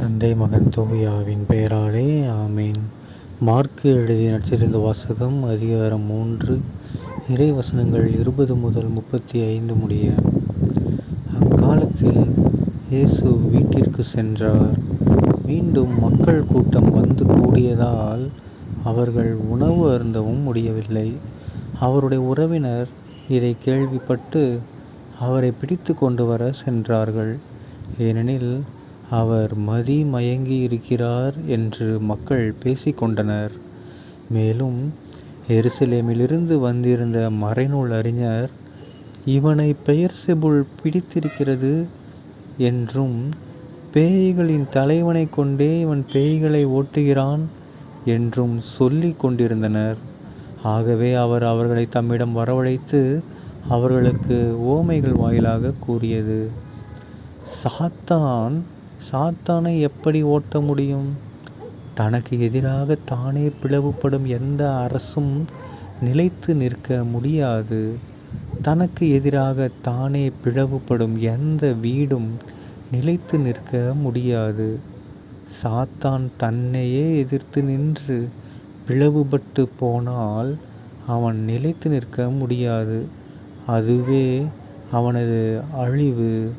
தந்தை மகன் தூயாவின் பெயராலே ஆமேன். மார்க்கு எழுதிய நட்சத்திரந்த வாசகம் அதிகாரம் மூன்று இறை வசனங்கள் இருபது முதல் முப்பத்தி ஐந்து முடிய. அக்காலத்தில் இயேசு வீட்டிற்கு சென்றார். மீண்டும் மக்கள் கூட்டம் வந்து கூடியதால் அவர்கள் உணவு அருந்தவும் முடியவில்லை. அவருடைய உறவினர் இதை கேள்விப்பட்டு அவரை பிடித்து கொண்டு வர சென்றார்கள். ஏனெனில் அவர் மதி மயங்கி இருக்கிறார் என்று மக்கள் பேசிக்கொண்டனர். மேலும் எருசலேமிலிருந்து வந்திருந்த மறைநூல் அறிஞர் இவனை பெயர் செபுல் பிடித்திருக்கிறது என்றும் பேய்களின் தலைவனை கொண்டே இவன் பேய்களை ஓட்டுகிறான் என்றும் சொல்லி கொண்டிருந்தனர். ஆகவே அவர் அவர்களை தம்மிடம் வரவழைத்து அவர்களுக்கு ஓமைகள் வாயிலாக கூறியது. சாத்தான் சாத்தானை எப்படி ஓட்ட முடியும்? தனக்கு எதிராக தானே பிளவுபடும் எந்த அரசும் நிலைத்து நிற்க முடியாது. தனக்கு எதிராக தானே பிளவுபடும் எந்த வீடும் நிலைத்து நிற்க முடியாது. சாத்தான் தன்னையே எதிர்த்து நின்று பிளவுபட்டு போனால் அவன் நிலைத்து நிற்க முடியாது. அதுவே அவனது அழிவு.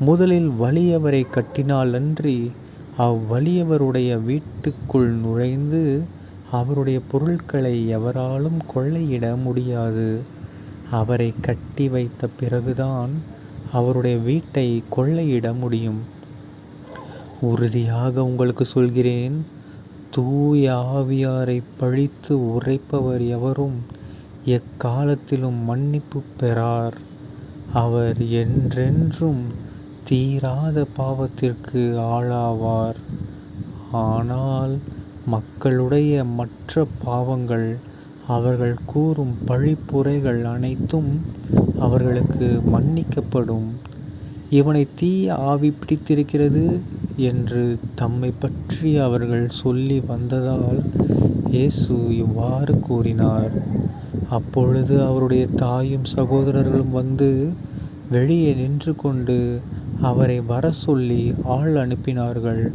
முதலில் வலியவரை கட்டினால் அன்றி அவ்வலியவருடைய வீட்டுக்குள் நுழைந்து அவருடைய பொருட்களை எவராலும் கொள்ளையிட முடியாது. அவரை கட்டி வைத்த பிறகுதான் அவருடைய வீட்டை கொள்ளையிட முடியும். உறுதியாக உங்களுக்கு சொல்கிறேன் தூய ஆவியாரை பழித்து உரைப்பவர் எவரும் எக்காலத்திலும் மன்னிப்பு பெறார். அவர் என்றென்றும் தீராத பாவத்திற்கு ஆளாவார். ஆனால் மக்களுடைய மற்ற பாவங்கள் அவர்கள் கூறும் பழிப்புரைகள் அனைத்தும் அவர்களுக்கு மன்னிக்கப்படும். இவனை தீய ஆவி பிடித்திருக்கிறது என்று தம்மை பற்றி அவர்கள் சொல்லி வந்ததால் இயேசு இவ்வாறு கூறினார். அப்பொழுது அவருடைய தாயும் சகோதரர்களும் வந்து வெளியே நின்று கொண்டு அவரை வர சொல்லி ஆள் அனுப்பினார்கள்.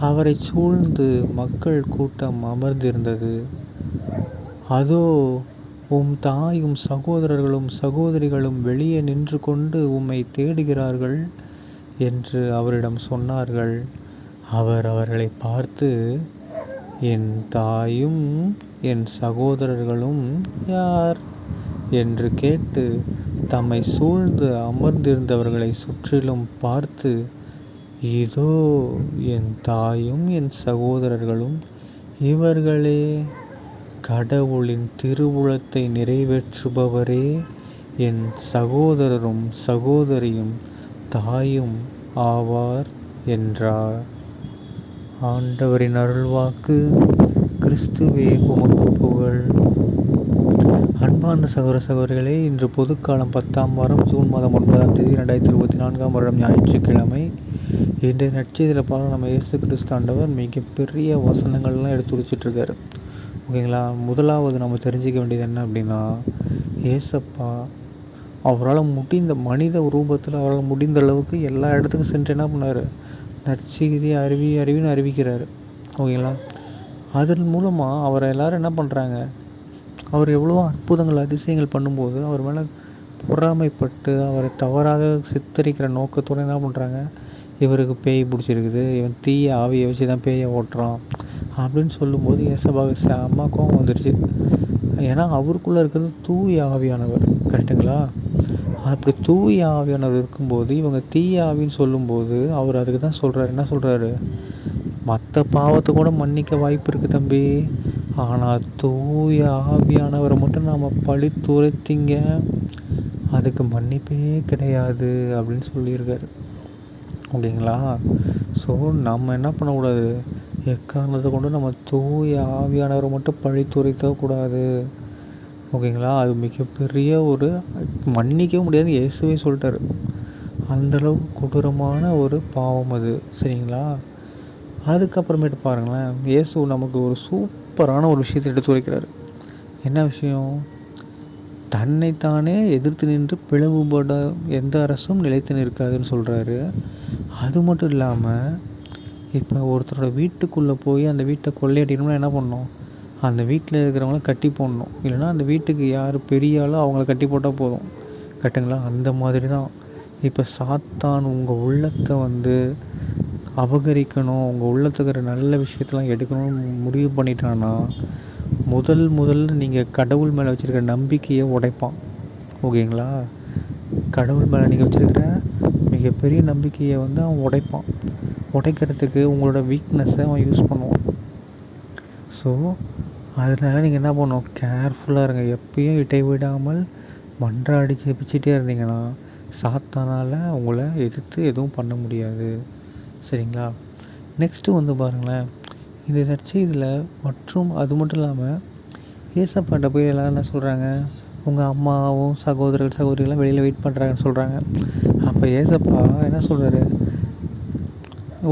அவரை சூழ்ந்து மக்கள் கூட்டம் அமர்ந்திருந்தது. அதோ உம் தாயும் சகோதரர்களும் சகோதரிகளும் வெளியே நின்று கொண்டு உம்மை தேடுகிறார்கள் என்று அவரிடம் சொன்னார்கள். அவர் அவர்களை பார்த்து என் தாயும் என் சகோதரர்களும் யார்? என்று கேட்டு தம்மை சூழ்ந்து அமர்ந்திருந்தவர்களை சுற்றிலும் பார்த்து இதோ என் தாயும் என் சகோதரர்களும் இவர்களே கடவுளின் திருவுளத்தை நிறைவேற்றுபவரே என் சகோதரரும் சகோதரியும் தாயும் ஆவார் என்றார். ஆண்டவரின் அருள்வாக்கு கிறிஸ்துவே உமக்கு புகழ். அன்பார்ந்த சகோதர சகோதரிகளே இன்று பொதுக்காலம் பத்தாம் வாரம் ஜூன் மாதம் ஒன்பதாம் தேதி ரெண்டாயிரத்தி இருபத்தி நான்காம் வருடம் ஞாயிற்றுக்கிழமை. இன்றைய நட்சத்திரத்தில் பார்க்க நம்ம இயேசு கிறிஸ்தாண்டவர் மிகப்பெரிய வசனங்கள்லாம் எடுத்து வச்சிட்ருக்காரு ஓகேங்களா? முதலாவது நம்ம தெரிஞ்சிக்க வேண்டியது என்ன அப்படின்னா ஏசப்பா அவரால் முடிந்த மனித ரூபத்தில் அவரால் முடிந்த அளவுக்கு எல்லா இடத்துக்கும் சென்று என்ன பண்ணார்? நற்செய்தி அறிவி அறிவின்னு அறிவிக்கிறார். ஓகேங்களா? அதன் மூலமாக அவரை எல்லோரும் என்ன பண்ணுறாங்க அவர் எவ்வளோ அற்புதங்கள் அதிசயங்கள் பண்ணும்போது அவர் மேலே பொறாமைப்பட்டு அவரை தவறாக சித்தரிக்கிற நோக்கத்தோடு என்ன பண்ணுறாங்க இவருக்கு பேய் பிடிச்சிருக்குது. இவன் தீய ஆவியை வச்சு தான் பேயை ஓட்டுறான் அப்படின்னு சொல்லும்போது ஏசபாக செம்ம கோவம் வந்துடுச்சு ஏன்னா அவருக்குள்ளே இருக்கிறது தூய ஆவியானவர். கரெக்டுங்களா அப்படி தூய ஆவியானவர் இருக்கும்போது இவங்க தீய ஆவின்னு சொல்லும்போது அவர் அதுக்கு தான் சொல்கிறாரு என்ன சொல்கிறாரு மற்ற பாவத்தை கூட மன்னிக்க வாய்ப்பு இருக்குது தம்பி. ஆனால் தூய ஆவியானவரை மட்டும் நாம் பழி துரைத்திங்க அதுக்கு மன்னிப்பே கிடையாது அப்படின்னு சொல்லியிருக்காரு. ஓகேங்களா? ஸோ நம்ம என்ன பண்ணக்கூடாது? எக்காரணத்தை கொண்டு நம்ம தூய ஆவியானவரை மட்டும் பழி துரைத்தக்கூடாது ஓகேங்களா? அது மிகப்பெரிய ஒரு மன்னிக்க முடியாது இயேசுவே சொல்லிட்டாரு. அந்தளவுக்கு கொடூரமான ஒரு பாவம் அது. சரிங்களா? அதுக்கப்புறமேட்டு பாருங்களேன். இயேசு நமக்கு ஒரு சூப்பரான ஒரு விஷயத்தை எடுத்து வைக்கிறாரு என்ன விஷயம்? தன்னைத்தானே எதிர்த்து நின்று பிளவுபட எந்த அரசும் நிலைத்து நிற்காதுன்னு சொல்கிறாரு அது மட்டும் இல்லாமல் இப்போ ஒருத்தரோட வீட்டுக்குள்ளே போய் அந்த வீட்டை கொள்ளையடிக்கணும்னா என்ன பண்ணணும்? அந்த வீட்டில் இருக்கிறவங்கள கட்டி போடணும். இல்லைன்னா அந்த வீட்டுக்கு யார் பெரிய ஆளோ அவங்கள கட்டி போட்டால் போதும். கட்டுங்களா அந்த மாதிரி தான் இப்போ சாத்தான் உங்கள் உள்ளத்தை வந்து அபகரிக்கணும் உங்கள் உள்ளத்துக்கு இருக்கிற நல்ல விஷயத்தெல்லாம் எடுக்கணும்னு முடிவு பண்ணிட்டான்னா முதல் முதல்ல நீங்கள் கடவுள் மேலே வச்சுருக்க நம்பிக்கையை உடைப்பான். ஓகேங்களா? கடவுள் மேலே நீங்கள் வச்சுருக்கிற மிகப்பெரிய நம்பிக்கையை வந்து அவன் உடைப்பான். உடைக்கிறதுக்கு உங்களோட வீக்னஸை அவன் யூஸ் பண்ணுவான். ஸோ அதனால நீங்கள் என்ன பண்ணணும்? கேர்ஃபுல்லாக இருங்க. எப்பயும் இடைவிடாமல் மன்றாடி ஜெபிச்சிட்டே இருந்தீங்கன்னா சாத்தானால் உங்களை எதிர்த்து எதுவும் பண்ண முடியாது. சரிங்களா? நெக்ஸ்ட்டு வந்து பாருங்களேன். இந்த நற்செய்தியில் மற்றும் அது மட்டும் இல்லாமல் ஏசப்பாட்ட போய் எல்லோரும் என்ன சொல்கிறாங்க உங்கள் அம்மாவும் சகோதரர்கள் சகோதரிகள்லாம் வெளியில் வெயிட் பண்ணுறாங்கன்னு சொல்கிறாங்க அப்போ ஏசப்பா என்ன சொல்கிறாரு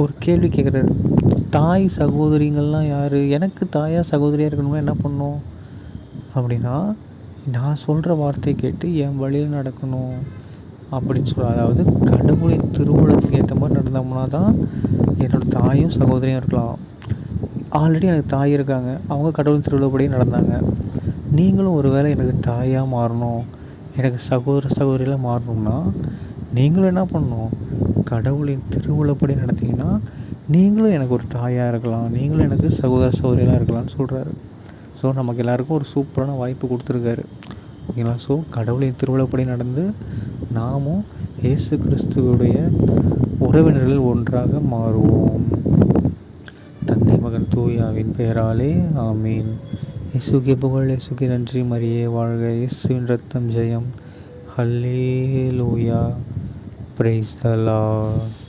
ஒரு கேள்வி கேட்குறாரு தாய் சகோதரிங்கள்லாம் யார்? எனக்கு தாயாக சகோதரியாக இருக்கணும்னா என்ன பண்ணும்? அப்படின்னா நான் சொல்கிற வார்த்தையை கேட்டு என் வழியில் நடக்கணும். அப்படின்னு சொல்ல அதாவது கடவுளின் திருவுளத்துக்கு ஏற்ற மாதிரி நடந்தோம்னா தான் என்னோடய தாயும் சகோதரியும் இருக்கலாம். ஆல்ரெடி எனக்கு தாய் இருக்காங்க. அவங்க கடவுளின் திருவிழாப்படியே நடந்தாங்க. நீங்களும் ஒரு வேளை எனக்கு தாயாக மாறணும் எனக்கு சகோதர சகோதரியில் மாறணும்னா நீங்களும் என்ன பண்ணணும்? கடவுளின் திருவிழாப்படி நடத்திங்கன்னா நீங்களும் எனக்கு ஒரு தாயாக இருக்கலாம். நீங்களும் எனக்கு சகோதர சகோதரியாக இருக்கலாம்னு சொல்கிறாரு ஸோ நமக்கு எல்லாருக்கும் ஒரு சூப்பரான வாய்ப்பு கொடுத்துருக்காரு. ஓகேங்களா? ஸோ கடவுளின் திருவிழாப்படி நடந்து நாமும் இயேசு கிறிஸ்துவுடைய உறவினர்கள் ஒன்றாக மாறுவோம். தந்தை மகன் தூயாவின் பெயராலே ஆமீன். இசுகி புகழ் இசுகி நன்றி மரியே வாழ்க இயேசுவின் ரத்தம் ஜெயம். ஹல்லே லூயா பிரைஸ் த லார்ட்